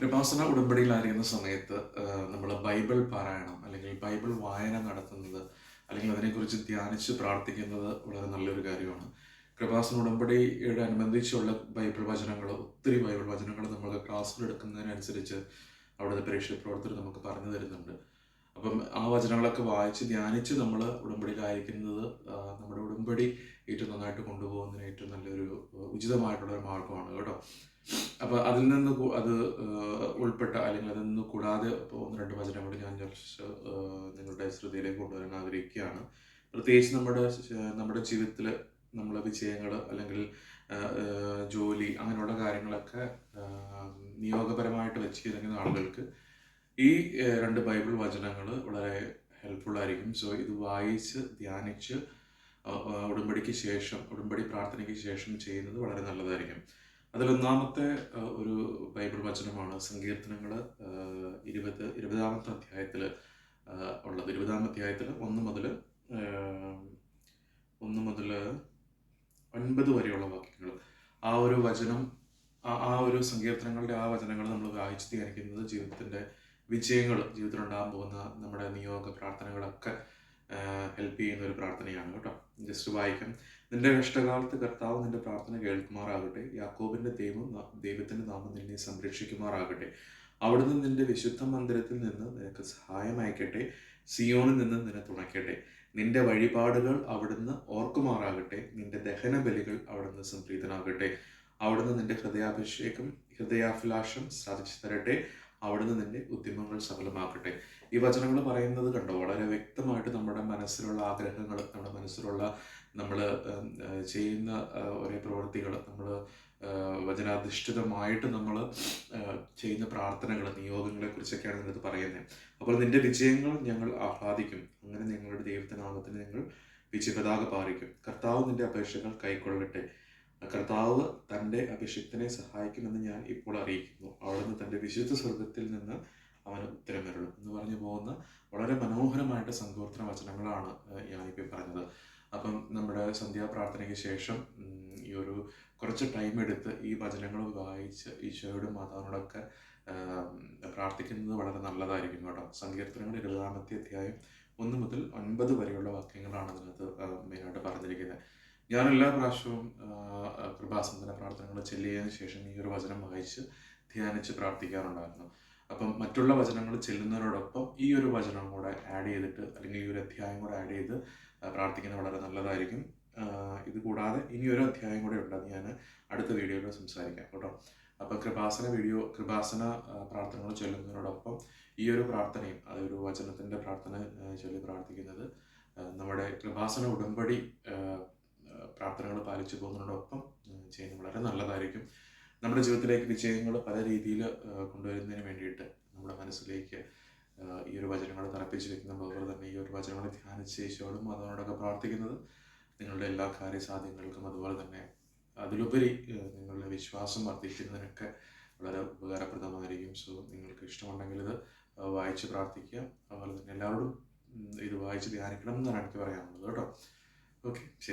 കൃപാസന ഉടമ്പടിയിലായിരിക്കുന്ന സമയത്ത് നമ്മൾ ബൈബിൾ പാരായണം അല്ലെങ്കിൽ ബൈബിൾ വായന നടത്തുന്നത് അല്ലെങ്കിൽ അതിനെക്കുറിച്ച് ധ്യാനിച്ച് പ്രാർത്ഥിക്കുന്നത് വളരെ നല്ലൊരു കാര്യമാണ്. കൃപാസന ഉടമ്പടിയുടെ അനുബന്ധിച്ചുള്ള ബൈബിൾ വചനങ്ങൾ ഒത്തിരി ബൈബിൾ വചനങ്ങൾ നമ്മൾ ക്ലാസ്സിൽ എടുക്കുന്നതിനനുസരിച്ച് അവിടുത്തെ പരീക്ഷ പ്രവർത്തകർ നമുക്ക് പറഞ്ഞു തരുന്നുണ്ട്. അപ്പം ആ വചനങ്ങളൊക്കെ വായിച്ച് ധ്യാനിച്ച് നമ്മൾ ഉടമ്പടിയിലായിരിക്കുന്നത് നമ്മുടെ ഉടമ്പടി ഏറ്റവും നന്നായിട്ട് കൊണ്ടുപോകുന്നതിന് ഏറ്റവും നല്ലൊരു ഉചിതമായിട്ടുള്ള ഒരു മാർഗമാണ് കേട്ടോ. അപ്പോൾ അതിൽ നിന്ന് അത് ഉൾപ്പെട്ട അല്ലെങ്കിൽ അതിൽ നിന്ന് കൂടാതെ ഒന്ന് രണ്ട് വചനങ്ങൾ ഞാൻ ചർച്ച നിങ്ങളുടെ ശ്രദ്ധയിലേക്ക് കൊണ്ടുവരാൻ ആഗ്രഹിക്കുകയാണ്. പ്രത്യേകിച്ച് നമ്മുടെ നമ്മുടെ ജീവിതത്തിൽ നമ്മളെ വിജയങ്ങൾ അല്ലെങ്കിൽ ജോലി അങ്ങനെയുള്ള കാര്യങ്ങളൊക്കെ നിയോഗപരമായിട്ട് വെച്ചിരിക്കുന്ന ആളുകൾക്ക് ഈ രണ്ട് ബൈബിൾ വചനങ്ങൾ വളരെ ഹെൽപ്ഫുൾ ആയിരിക്കും. സോ ഇത് വായിച്ച് ധ്യാനിച്ച് ഉടമ്പടിക്ക് ശേഷം ഉടമ്പടി പ്രാർത്ഥനയ്ക്ക് ശേഷം ചെയ്യുന്നത് വളരെ നല്ലതായിരിക്കും. അതിലൊന്നാമത്തെ ഒരു ബൈബിൾ വചനമാണ് സങ്കീർത്തനങ്ങൾ ഇരുപത് ഇരുപതാമത്തെ അധ്യായത്തിൽ ഉള്ളത്. ഇരുപതാം അധ്യായത്തിൽ ഒന്ന് മുതൽ ഒന്ന് മുതൽ ഒൻപത് വരെയുള്ള വാക്യങ്ങൾ. ആ ഒരു വചനം ആ ഒരു സങ്കീർത്തനങ്ങളുടെ ആ വചനങ്ങൾ നമ്മൾ വായിച്ച് ധ്യാനിക്കുന്നത് ജീവിതത്തിന്റെ വിജയങ്ങൾ ജീവിതത്തിൽ ഉണ്ടാകാൻ പോകുന്ന നമ്മുടെ നിയോഗ പ്രാർത്ഥനകളൊക്കെ ഹെൽപ്പ് ചെയ്യുന്ന ഒരു പ്രാർത്ഥനയാണ് കേട്ടോ. ജസ്റ്റ് വായിക്കാം. നിന്റെ കഷ്ടകാലത്ത് കർത്താവ് നിന്റെ പ്രാർത്ഥന കേൾക്കുമാറാകട്ടെ. യാക്കോബിന്റെ ദൈവം ദൈവത്തിന്റെ നാമം നിന്നെ സംരക്ഷിക്കുമാറാകട്ടെ. അവിടുന്ന് നിന്റെ വിശുദ്ധ മന്ദിരത്തിൽ നിന്ന് നിനക്ക് സഹായം അയക്കട്ടെ. സിയോണിൽ നിന്ന് നിന്നെ തുണയ്ക്കട്ടെ. നിന്റെ വഴിപാടുകൾ അവിടുന്ന് ഓർക്കുമാറാകട്ടെ. നിന്റെ ദഹന ബലികൾ അവിടുന്ന് സംപ്രീതനാകട്ടെ. അവിടുന്ന് നിന്റെ ഹൃദയാഭിഷേകം ഹൃദയാഭിലാഷം സാധിച്ചു തരട്ടെ അവിടുന്ന് നിന്റെ ഉദ്യമങ്ങൾ സഫലമാക്കട്ടെ. ഈ വചനങ്ങൾ പറയുന്നത് കണ്ടോ? വളരെ വ്യക്തമായിട്ട് നമ്മുടെ മനസ്സിലുള്ള ആഗ്രഹങ്ങൾ നമ്മുടെ മനസ്സിലുള്ള നമ്മൾ ചെയ്യുന്ന ഒരേ പ്രവൃത്തികൾ നമ്മൾ വചനാധിഷ്ഠിതമായിട്ട് നമ്മൾ ചെയ്യുന്ന പ്രാർത്ഥനകൾ നിയോഗങ്ങളെ കുറിച്ചൊക്കെയാണ് നിങ്ങൾ പറയുന്നത്. അപ്പോൾ നിന്റെ വിജയങ്ങൾ ഞങ്ങൾ ആഹ്ലാദിക്കും. അങ്ങനെ നിങ്ങളുടെ ദൈവത്തിനാമത്തിന് നിങ്ങൾ വിജയപതാക പാറിക്കും. കർത്താവ് നിന്റെ അപേക്ഷകൾ കൈക്കൊള്ളട്ടെ. കർത്താവ് തന്റെ അഭിഷിക്തനെ സഹായിക്കുമെന്ന് ഞാൻ ഇപ്പോൾ അറിയിക്കുന്നു. അവിടുന്ന് തന്റെ വിശുദ്ധ സ്വർഗത്തിൽ നിന്ന് അവന് ഉത്തരമരുളും എന്ന് പറഞ്ഞു പോകുന്ന വളരെ മനോഹരമായിട്ട് സങ്കീർത്തന വചനങ്ങളാണ് ഞാനിപ്പോൾ പറഞ്ഞത്. അപ്പം നമ്മുടെ സന്ധ്യാപ്രാർത്ഥനയ്ക്ക് ശേഷം ഈ ഒരു കുറച്ച് ടൈം എടുത്ത് ഈ വചനങ്ങൾ വായിച്ച് ഈശോയോടും മാതാവിനോടൊക്കെ പ്രാർത്ഥിക്കുന്നത് വളരെ നല്ലതായിരിക്കും കേട്ടോ. സങ്കീർത്തനങ്ങൾ ഇരുപതാമത്തെ അധ്യായം ഒന്ന് മുതൽ ഒൻപത് വരെയുള്ള വാക്യങ്ങളാണ് അതിനകത്ത് മെയിനായിട്ട് പറഞ്ഞിരിക്കുന്നത്. ഞാൻ എല്ലാ പ്രാവശ്യവും കൃപാസന്തന പ്രാർത്ഥനകൾ ചൊല്ലിയതിന് ശേഷം ഈ ഒരു വചനം വായിച്ച് ധ്യാനിച്ച് പ്രാർത്ഥിക്കാറുണ്ടായിരുന്നു. അപ്പം മറ്റുള്ള വചനങ്ങൾ ചെല്ലുന്നതിനോടൊപ്പം ഈ ഒരു വചനം കൂടെ ആഡ് ചെയ്തിട്ട് അല്ലെങ്കിൽ ഈ ഒരു അധ്യായം കൂടെ ആഡ് ചെയ്ത് പ്രാർത്ഥിക്കുന്നത് വളരെ നല്ലതായിരിക്കും. ഇത് കൂടാതെ ഇനി ഒരു അധ്യായം കൂടെ ഉണ്ട് അത് ഞാൻ അടുത്ത വീഡിയോയിൽ സംസാരിക്കാം കേട്ടോ. അപ്പം കൃപാസന വീഡിയോ കൃപാസന പ്രാർത്ഥനകൾ ചൊല്ലുന്നതിനോടൊപ്പം ഈ ഒരു പ്രാർത്ഥനയും അതൊരു വചനത്തിന്റെ പ്രാർത്ഥന ചൊല്ലി പ്രാർത്ഥിക്കുന്നത് നമ്മുടെ കൃപാസന ഉടമ്പടി പ്രാർത്ഥനകൾ പാലിച്ചു പോകുന്നതിനോടൊപ്പം ചെയ്യുന്നത് വളരെ നല്ലതായിരിക്കും. നമ്മുടെ ജീവിതത്തിലേക്ക് വിജയങ്ങൾ പല രീതിയിൽ കൊണ്ടുവരുന്നതിന് വേണ്ടിയിട്ട് നമ്മുടെ മനസ്സിലേക്ക് ഈ ഒരു വചനങ്ങൾ തറപ്പിച്ച് വെക്കുന്നത് അതുപോലെ തന്നെ ഈ ഒരു വചനങ്ങൾ ധ്യാനിച്ച് ഈശോടും അതിനോടൊക്കെ പ്രാർത്ഥിക്കുന്നത് നിങ്ങളുടെ എല്ലാ കാര്യസാധ്യങ്ങൾക്കും അതുപോലെ തന്നെ അതിലുപരി നിങ്ങളുടെ വിശ്വാസം വർദ്ധിക്കുന്നതിനൊക്കെ വളരെ ഉപകാരപ്രദമായിരിക്കും. സോ നിങ്ങൾക്ക് ഇഷ്ടമുണ്ടെങ്കിൽ ഇത് വായിച്ച് പ്രാർത്ഥിക്കുക. അതുപോലെ തന്നെ എല്ലാവരോടും ഇത് വായിച്ച് ധ്യാനിക്കണം എന്നാണ് എനിക്ക് പറയാനുള്ളത്. കേട്ടോ. ഓക്കെ ശരി.